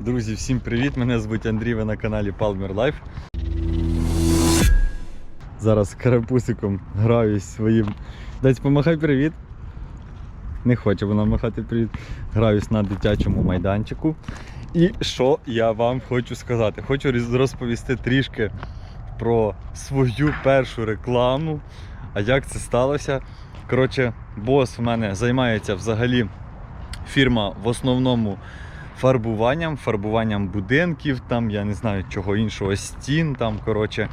Друзі, всім привіт! Мене звуть Андрій, ви на каналі Palmer Life. Зараз карапусиком граюсь своїм. Десь помахай привіт. Не хоче вона махати привіт. Граюсь на дитячому майданчику. І що я вам хочу сказати? Хочу розповісти трішки про свою першу рекламу. А як це сталося? Коротше, бос в мене займається взагалі фірма в основному фарбуванням, фарбуванням будинків, там, я не знаю, чого іншого, стін, там, коротше.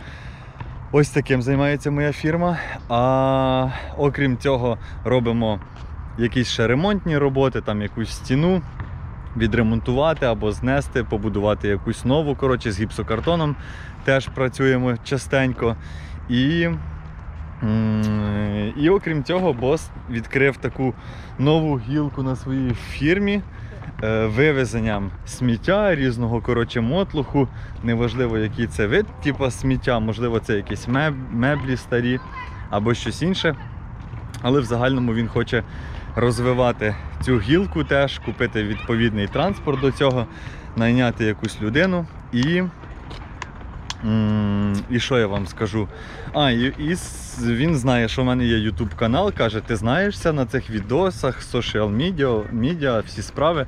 Ось таким займається моя фірма. А окрім цього, робимо якісь ще ремонтні роботи, там якусь стіну відремонтувати або знести, побудувати якусь нову. Коротше, з гіпсокартоном теж працюємо частенько. І, і окрім цього, бос відкрив таку нову гілку на своїй фірмі. Е, Вивезенням сміття різного коротше мотлуху, неважливо який це вид, типу сміття, можливо, це якісь меб- меблі старі або щось інше. Але в загальному він хоче розвивати цю гілку теж, купити відповідний транспорт до цього, найняти якусь людину і. І що я вам скажу? А, і, і він знає, що в мене є YouTube канал, каже, ти знаєшся на цих відосах, media, медіа, всі справи.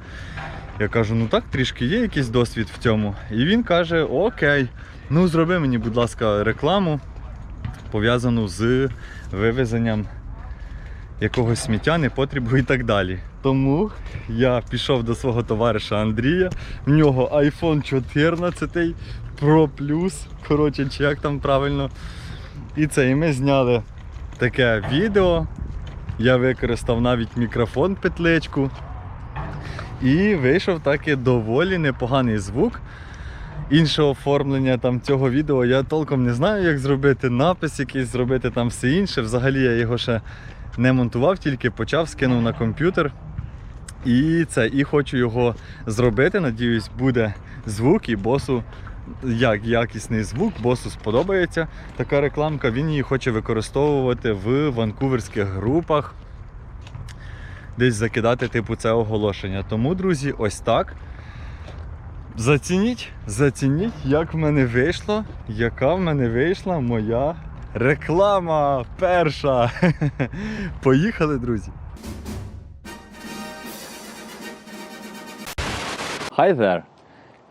Я кажу, ну так, трішки є якийсь досвід в цьому. І він каже: Окей, ну зроби мені, будь ласка, рекламу пов'язану з вивезенням якогось сміття, непотрібу і так далі. Тому я пішов до свого товариша Андрія. В нього iPhone 14 Pro Plus, коротше, чи як там правильно. І це, і ми зняли таке відео. Я використав навіть мікрофон петличку. І вийшов таки доволі непоганий звук. Інше оформлення там цього відео я толком не знаю, як зробити, напис якийсь зробити там все інше. Взагалі я його ще не монтував, тільки почав, скинув на комп'ютер. І це, і хочу його зробити. Надіюсь, буде звук і босу. Як якісний звук, босу сподобається така рекламка. Він її хоче використовувати в ванкуверських групах, десь закидати типу це оголошення. Тому, друзі, ось так. Зацініть, зацініть, як в мене вийшло, яка в мене вийшла моя реклама перша. Поїхали, друзі. Hi there.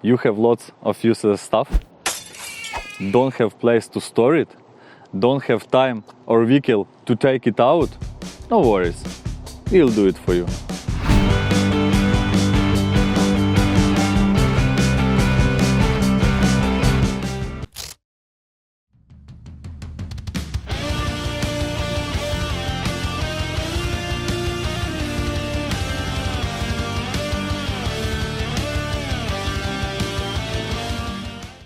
You have lots of useless stuff. Don't have place to store it. Don't have time or vehicle to take it out. No worries. We'll do it for you.